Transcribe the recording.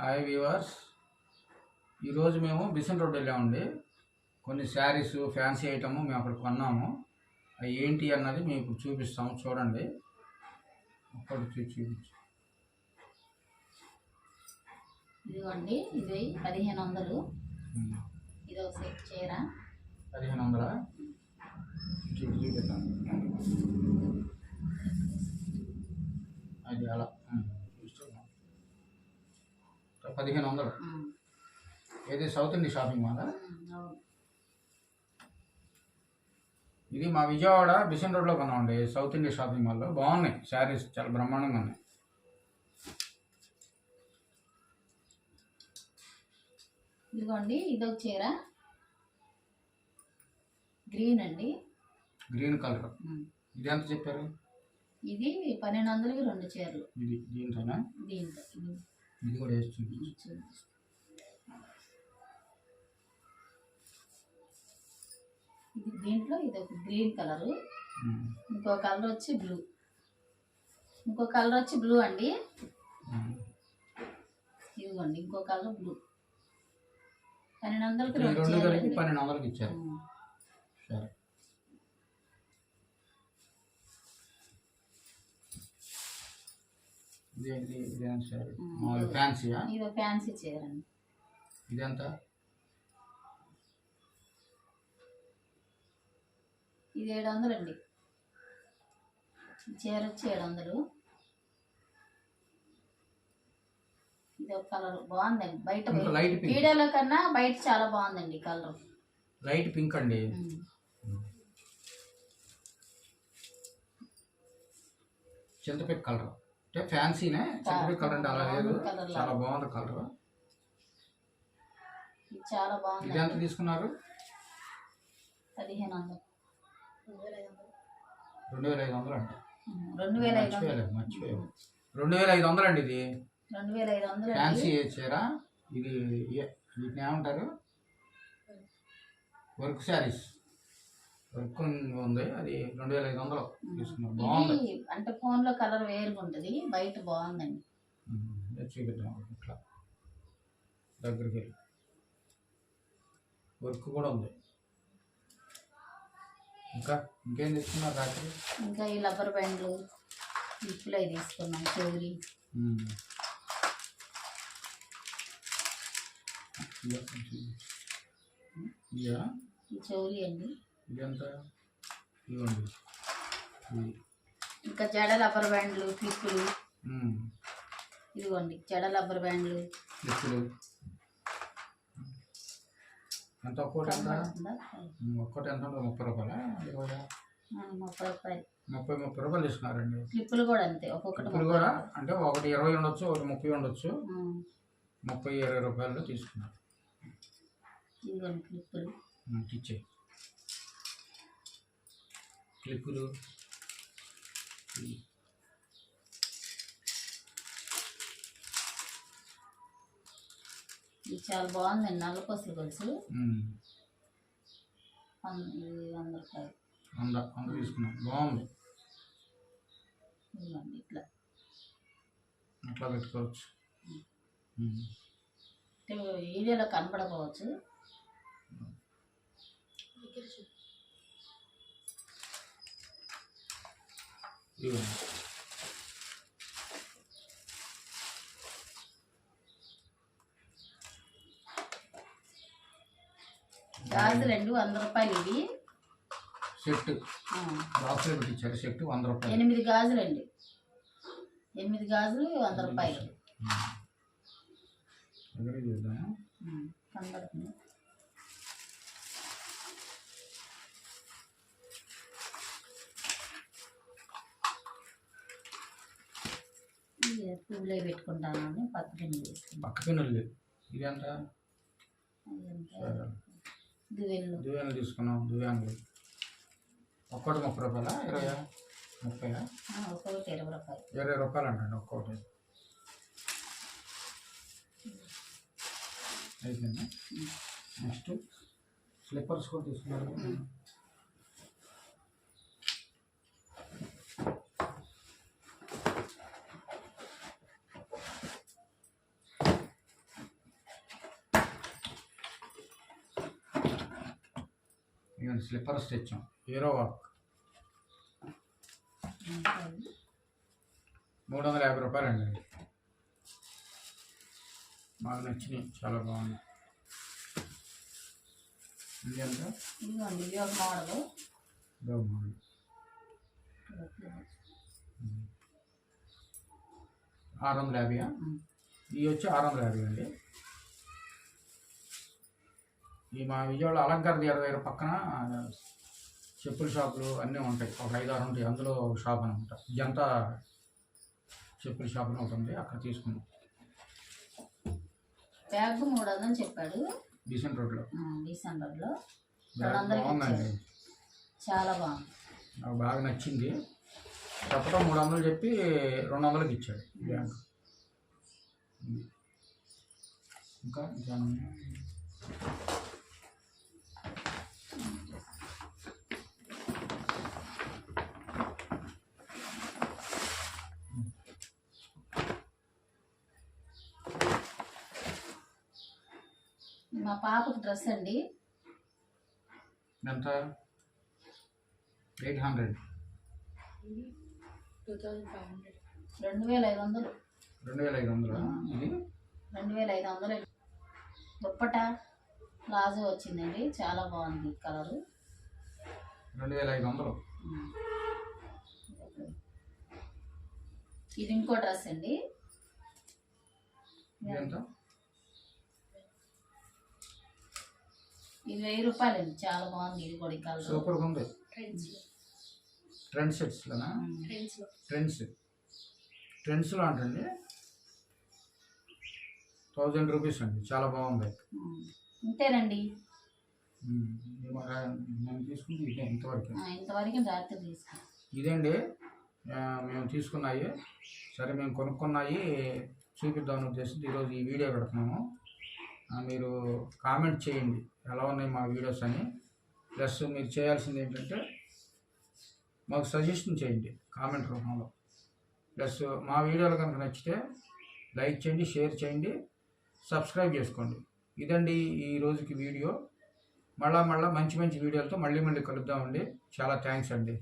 Hi viewers. ఈరోజు మేము బిసన్ road వెళ్ళామండి. కొన్ని శారీస్ ఫ్యాన్సీ ఐటమ్ మేము అక్కడ కొన్నాము. అవి ఏంటి అన్నది మీకు చూపిస్తాము. చూడండి. ఒక్కటి చూ- చూపించు. ఇదిగోండి. ఇది పదిహేను వందలు. ఇది ఒక సెట్ చీర. పదిహేను వందల చూపి చూపిస్తాను అది అలా ఉమ్, చూస్తున్నాం. పదిహేను వందలు ఏది సౌత్ ఇండియా షాపింగ్ మాల్. ఇది మా విజయవాడ బిషన్ రోడ్లో కొన్నామండి సౌత్ ఇండియా షాపింగ్ మాల్లో. బాగున్నాయి శారీస్ చాలా బ్రహ్మాండంగా ఉన్నాయి. ఇదిగోండి ఇది ఒక చీర. గ్రీన్ అండి. గ్రీన్ కలర్ ఇది ఎంత చెప్పారు? ఇది పన్నెండు వందలకి రెండు చీరలు. ఇది దీంతోనా? దీంతో ఇది కూడా వేసి చూపించు. ఇది దీంట్లో ఇది ఒక గ్రీన్ కలరు. ఇంకో కలర్ వచ్చి బ్లూ. ఇంకో కలర్ వచ్చి బ్లూ అండి. ఇదిగోండి ఇంకో కలర్ బ్లూ. పన్నెండు వందలకి. పన్నెండు వందలకి ఇచ్చారు. ఇదేం ఫ్యాన్సీ చీర అండి. ఇదెంత? ఇది ఏడు వందలు అండి. చీర వచ్చి ఏడు వందలు. ఇది ఒక కలర్. బాగుందండి. బయట వీడియోలో కన్నా బయట చాలా బాగుందండి కలర్. లైట్ పింక్ అండి. చింతపిక్ కలర్. అంటే ఫ్యాన్సీనే చింతపిక్ కలర్ అంటే అలా లేదు. చాలా బాగుంది కలర్. ఇది ఎంత తీసుకున్నారు? పదిహేను వందలు. రెండు వేల ఐదు వందలు అండి ఉమ్, రెండు వేల ఐదు వందలు. మర్చిపోయాను రెండు వేల ఐదు వందలు అండి ఇది. రెండు వేల ఐదు వందలు ఫ్యాన్సీ చీర. ఇది వీటిని ఏమంటారు? వర్క్ శారీస్. వర్క్ ఉంది. అది రెండు వేల ఐదు వందలు తీసుకున్నారు. బాగుంది. అంటే ఫోన్లో కలర్ వేరుగా ఉంటుంది బయట బాగుందండి. చూపిద్దాం. ఇట్లా దగ్గరికి వెళ్ళి. వర్క్ కూడా ఉంది. ఇంకా ఇంకేం తీసుకున్నారు రాత్రి? ఇంకా ఈ రబ్బర్ బ్యాండ్లు ఇప్పులు అవి తీసుకున్నాం చెవులి చెవులి అండి. ఇది ఎంత ఇవ్వండి. ఇంకా జడ రబ్బర్ బ్యాండ్లు క్లిప్పులు. ఇదిగోండి జడ రబ్బర్ బ్యాండ్లు. ఇప్పుడు ఎంత ఒక్కటి ఎంత ఒక్కటి ఎంత ముప్పై రూపాయలా? ముప్పై రూపాయలు. ముప్పై ముప్పై రూపాయలు తీసుకున్నారండి. క్లిప్పులు కూడా అంతే ఒక్కొక్కటి ఇప్పుడు కూడా? అంటే ఒకటి ఇరవై ఉండొచ్చు ఒకటి ముప్పై ఉండొచ్చు. ముప్పై ఇరవై రూపాయలు తీసుకున్నారు. ఇదిగోండి క్లిప్పులు. ఉమ్, ఇచ్చే క్లిప్పులు. ఇది చాలా బాగుందండి నల్ల పసులు ఉమ్. వంద- వంద రూపాయలు. వంద వంద తీసుకున్నాం. బాగుంది. ఇట్లా. అట్లా పెట్టుకోవచ్చు. వీడియోలో కనపడకపోవచ్చు. గాజులు రెండు వంద రూపాయలు ఇవి. సెట్. బాక్స్లో పెట్టించారు. సెట్ వంద రూపాయలు. ఎనిమిది గాజులండి ఎనిమిది గాజులు వంద రూపాయలు. కనబడుతుంది. ఇది పువ్వులే పెట్టుకుంటాను అని పక్కన తీసుకుంటాను పక్క ఎంత? సరే. దువ్వెళ్ళు. దువ్యాన్లు తీసుకున్నాం దువ్యాన్లు ఒక్కటి ముప్పై రూపాయలా? ఇరవై? ముప్పై ఒక్కొక్కటి ఇరవై రూపాయలు. ఇరవై రూపాయలు అంటండి ఒక్కొక్కటి. అయిపోయింది? నెక్స్ట్ స్లిప్పర్స్ కూడా తీసుకున్నారు ఇవన్నీ స్లిప్పర్స్ తెచ్చాం. హీరో వాక్ మూడు వందల యాభై రూపాయలు అండి. బాగా నచ్చినాయి చాలా బాగున్నాయి. ఇది ఎంత? ఇదిగోండి ఇది ఒక మోడలు ఇదో ఆరు వందల యాభైయా? ఇవి వచ్చి ఆరు వందల యాభై అండి ఈ మా విజయవాడ అలంకార థియేటర్ దగ్గర పక్కన చెప్పుల షాపులు అన్నీ ఉంటాయి. ఒక ఐదు ఆరు ఉంటాయి. అందులో ఒక షాప్ అనమాట జంతా చెప్పుల షాప్ అని ఒకటి ఉంది. అక్కడ తీసుకున్నాం. బ్యాగ్ మూడు వందలు చెప్పాడు. డీసెంట్ రోడ్లో. బ్యాగ్ వందలకి బాగుందండి. చాలా బాగుంది. నాకు బాగా నచ్చింది. చెప్పడం మూడు వందలు చెప్పి రెండు వందలకి ఇచ్చాడు బ్యాగ్. ఇంకా మా పాపకి డ్రెస్ అండి. ఎంత? Eight hundred. రెండు వేల ఐదు వందలు. రెండు వేల ఐదు వందలు? ఇది? రెండు వేల ఐదు వందలు. దుప్పట ప్లాజో వచ్చిందండి. చాలా బాగుంది కలరు. రెండు వేల ఐదు వందలు. ఇది ఇంకో డ్రెస్ అండి. ఎంత ఇది వెయ్యి రూపాయలండి. చాలా బాగుంది ఇది కూడా ఈ కలర్. సూపర్గా ఉంది. ట్రెండ్ సెట్స్లోనా ట్రెండ్స్ ట్రెండ్స్లో అంటండి. థౌజండ్ రూపీస్ అండి. చాలా బాగుంది. మన- నేను తీసుకుంది ఇదే ఇంతవరకు. ఆ, ఇంతవరకు జాగ్రత్త తీసుకో. ఇదండి. ఆ, మేము తీసుకున్నాయి. సరే మేము కొనుక్కున్నాయి. చూపిద్దామని ఉద్దేశంతో ఈరోజు ఈ వీడియో పెడుతున్నాము. ఆ, మీరు కామెంట్ చేయండి. ఎలా ఉన్నాయి మా వీడియోస్ అని. ప్లస్ మీరు చేయాల్సింది ఏంటంటే మాకు సజెషన్ చేయండి కామెంట్ రూపంలో. ప్లస్ మా వీడియోలు కనుక నచ్చితే లైక్ చేయండి షేర్ చేయండి సబ్స్క్రైబ్ చేసుకోండి. ఇదండి ఈ రోజుకి వీడియో. మళ్ళా మళ్ళీ మంచి మంచి వీడియోలతో మళ్ళీ మళ్ళీ కలుద్దామండి. చాలా థ్యాంక్స్ అండి.